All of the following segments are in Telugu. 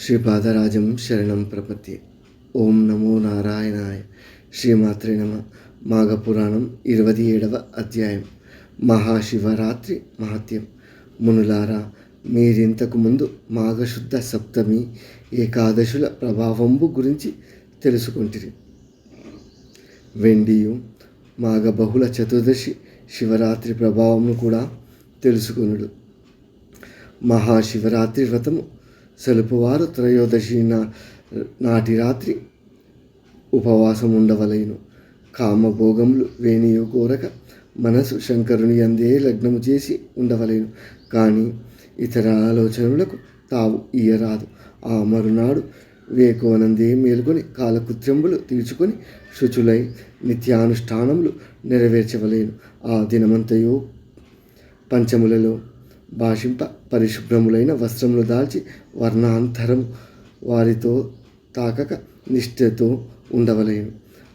శ్రీపాదరాజం శరణం ప్రపత్తి ఓం నమో నారాయణాయ శ్రీమాత్రే నమ మాఘపురాణం ఇరవై ఏడవ అధ్యాయం మహాశివరాత్రి మహత్యం మునులారా మీరింతకు ముందు మాఘశుద్ధ సప్తమి ఏకాదశుల ప్రభావంబు గురించి తెలుసుకుంటుంది వెండియు మాఘ బహుళ చతుర్దశి శివరాత్రి ప్రభావమును కూడా తెలుసుకునుడు మహాశివరాత్రి వ్రతము సలుపువారు త్రయోదశి నా నాటి రాత్రి ఉపవాసం ఉండవలేను కామభోగములు వేణియు కోరక మనసు శంకరుని అందే లగ్నము చేసి ఉండవలేను. కానీ ఇతర ఆలోచనలకు తావు ఇయ్యరాదు. ఆ మరునాడు వేకోనందే మేలుకొని కాలకృత్యంబులు తీర్చుకొని శుచులై నిత్యానుష్ఠానములు నెరవేర్చవలేను. ఆ దినమంతయు పంచములలో భాషింప పరిశుభ్రములైన వస్త్రములు దాల్చి వర్ణాంతరం వారితో తాకక నిష్ఠతో ఉండవలేను.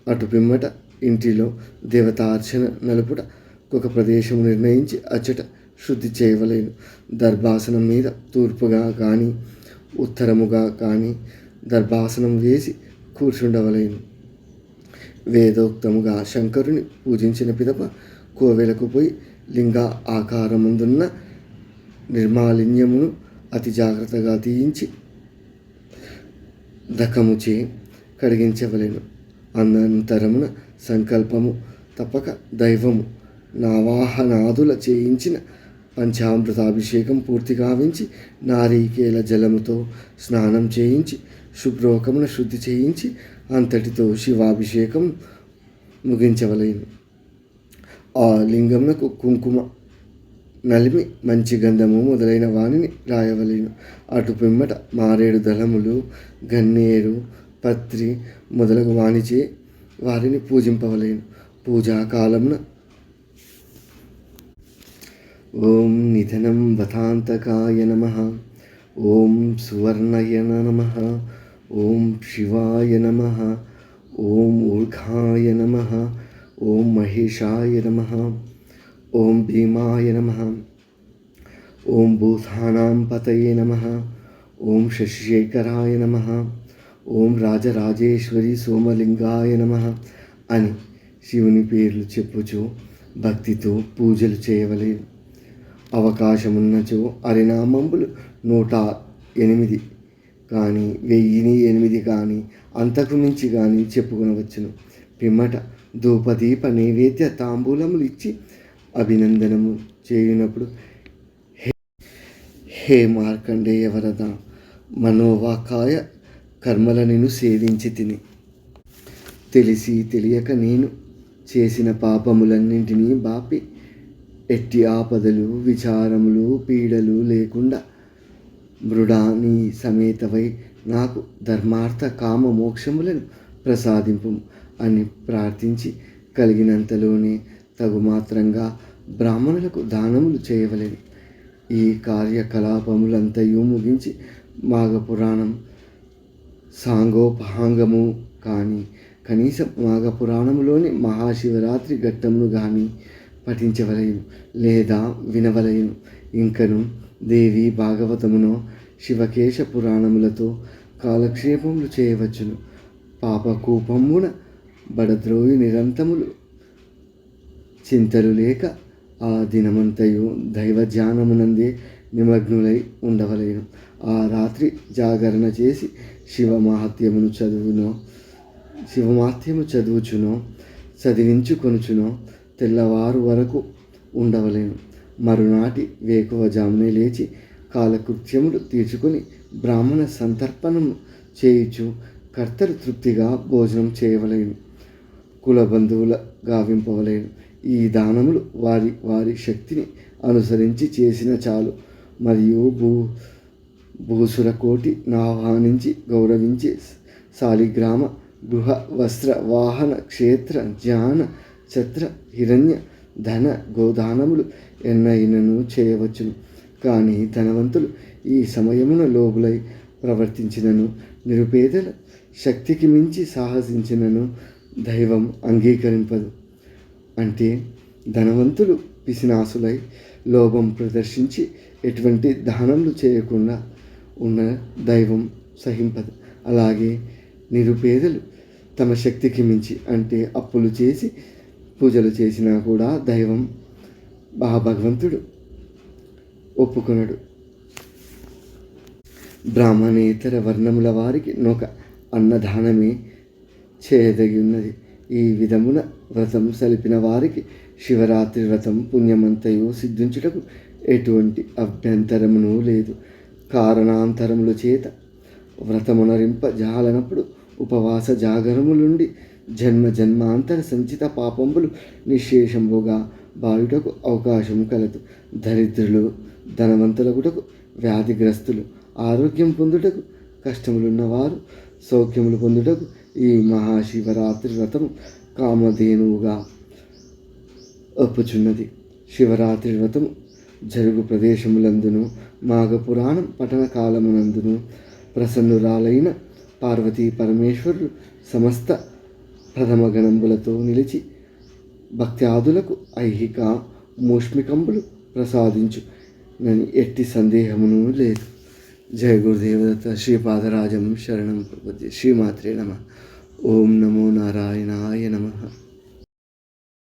అటు పిమ్మట ఇంటిలో దేవతార్చన నలుపుట ఒక ప్రదేశం నిర్ణయించి అచ్చట శుద్ధి చేయవలేను. దర్భాసనం మీద తూర్పుగా కానీ ఉత్తరముగా కానీ దర్భాసనం వేసి కూర్చుండవలేను. వేదోక్తముగా శంకరుని పూజించిన పిదప కోవెలకు పోయి లింగ ఆకారముందున్న నిర్మాలిన్యమును అతి జాగ్రత్తగా తీయించి దకముచే కడిగించవలెను. అనంతరమున సంకల్పము తప్పక దైవము నావాహనాదుల చేయించిన పంచామృతాభిషేకం పూర్తి కావించి నారీకేల జలముతో స్నానం చేయించి శుభ్రోకమున శుద్ధి చేయించి అంతటితో శివాభిషేకం ముగించవలేను. ఆ లింగమునకు కుంకుమ నలిమి మంచి గంధము మొదలైన వాణిని రాయవలేను. అటు పిమ్మట మారేడు దళములు గన్నేరు పత్రి మొదలగు వాణిచే వారిని పూజింపవలేను. పూజాకాలమున ఓం నిధనం వతాంతకాయ నమ. ఓం సువర్ణయన నమ. ఓం శివాయ నమ. ఓం ఊర్ఘాయ నమ. ఓం మహేషాయ నమ. ఓం భీమాయ నమ. ఓం భూతానాం పతయే నమ. ఓం శశిశేఖరాయ నమ. ఓం రాజరాజేశ్వరి సోమలింగాయ నమ అని శివుని పేర్లు చెప్పుచు భక్తితో పూజలు చేయవలేదు అవకాశమున్నచో అరినామంబులు నూట ఎనిమిది కానీ వెయ్యిని ఎనిమిది కానీ అంతకు మించి కానీ చెప్పుకొనవచ్చును. పిమ్మట ధూపదీప నైవేద్య తాంబూలములు ఇచ్చి అభినందనము చేయునప్పుడు హే మార్కండేయ వరద మనోవాకాయ కర్మల నేను సేవించి తిని. తెలిసి తెలియక నేను చేసిన పాపములన్నింటినీ బాపి ఎట్టి ఆపదలు విచారములు పీడలు లేకుండా మృడాని సమేతవై నాకు ధర్మార్థ కామ మోక్షములను ప్రసాదింపు అని ప్రార్థించి కలిగినంతలోనే తగు మాత్రంగా బ్రాహ్మణులకు దానములు చేయవలేదు ఈ కార్యకలాపములంతయు ముగించి మాఘపురాణం సాంగోపహాంగము కానీ కనీసం మాఘపురాణంలోని మహాశివరాత్రి ఘట్టమును కానీ పఠించవలయను లేదా వినవలయను ఇంకను దేవి భాగవతమును శివకేశ పురాణములతో కాలక్షేపములు చేయవచ్చును. పాపకూపమున బడద్రోయి నిరంతములు చింతలు లేక ఆ దినమంతయు దైవధ్యానమునందే నిమగ్నులై ఉండవలేను. ఆ రాత్రి జాగరణ చేసి శివమహత్యమును చదువునో శివమహత్యము చదువుచునో చదివించుకొనుచునో తెల్లవారు వరకు ఉండవలేను. మరునాటి వేకువజామునే లేచి కాలకృత్యములు తీర్చుకొని బ్రాహ్మణ సంతర్పణము చేయుచు కర్తలు తృప్తిగా భోజనం చేయవలేను. కుల బంధువుల గావింపవలేను. ఈ దానములు వారి వారి శక్తిని అనుసరించి చేసిన చాలు. మరియు భూ భూసుర కోటి నాహ్వానించి గౌరవించి శాలిగ్రామ గృహ వస్త్ర వాహన క్షేత్ర జ్ఞాన ఛత్ర హిరణ్య ధన గోదానములు ఎన్నైనను చేయవచ్చును. కానీ ధనవంతులు ఈ సమయమున లోబులై ప్రవర్తించినను నిరుపేదల శక్తికి మించి సాహసించినను దైవం అంగీకరింపదు. అంటే ధనవంతులు పిసినాసులై లోభం ప్రదర్శించి ఎటువంటి దానములు చేయకుండా ఉన్న దైవం సహింపదు. అలాగే నిరుపేదలు తమ శక్తికి మించి అంటే అప్పులు చేసి పూజలు చేసినా కూడా దైవం ఆ భగవంతుడు ఒప్పుకొనడు. బ్రాహ్మణేతర వర్ణముల వారికి నొక అన్నదానమే చేయదగి ఉన్నది ఈ విధమున వ్రతం సలిపిన వారికి శివరాత్రి వ్రతం పుణ్యమంతయు సిద్ధించుటకు ఎటువంటి అభ్యంతరమును లేదు. కారణాంతరముల చేత వ్రతమునరింప జాలనప్పుడు ఉపవాస జాగరములుండి జన్మ జన్మాంతర సంచిత పాపంబులు నిశేషముగా బాయుటకు అవకాశం కలదు. దరిద్రులు ధనవంతులకుటకు వ్యాధిగ్రస్తులు ఆరోగ్యం పొందుటకు కష్టములున్నవారు సౌఖ్యములు పొందుటకు ఈ మహాశివరాత్రి వ్రతం కామధేనువుగా ఒప్పుచున్నది శివరాత్రి వ్రతం జరుగు ప్రదేశములందును మాఘపురాణం పఠన కాలమునందును ప్రసన్నురాలైన పార్వతీ పరమేశ్వరుడు సమస్త ప్రథమ గణంబులతో నిలిచి భక్త్యాదులకు ఐహిక మూష్మికంబులు ప్రసాదించు నని ఎట్టి సందేహమును లేదు. జయ గురుదేవదత్త శ్రీపాదరాజం శరణం ప్రపద్య శ్రీమాత్రే నమ ఓం నమో నారాయణాయ నమ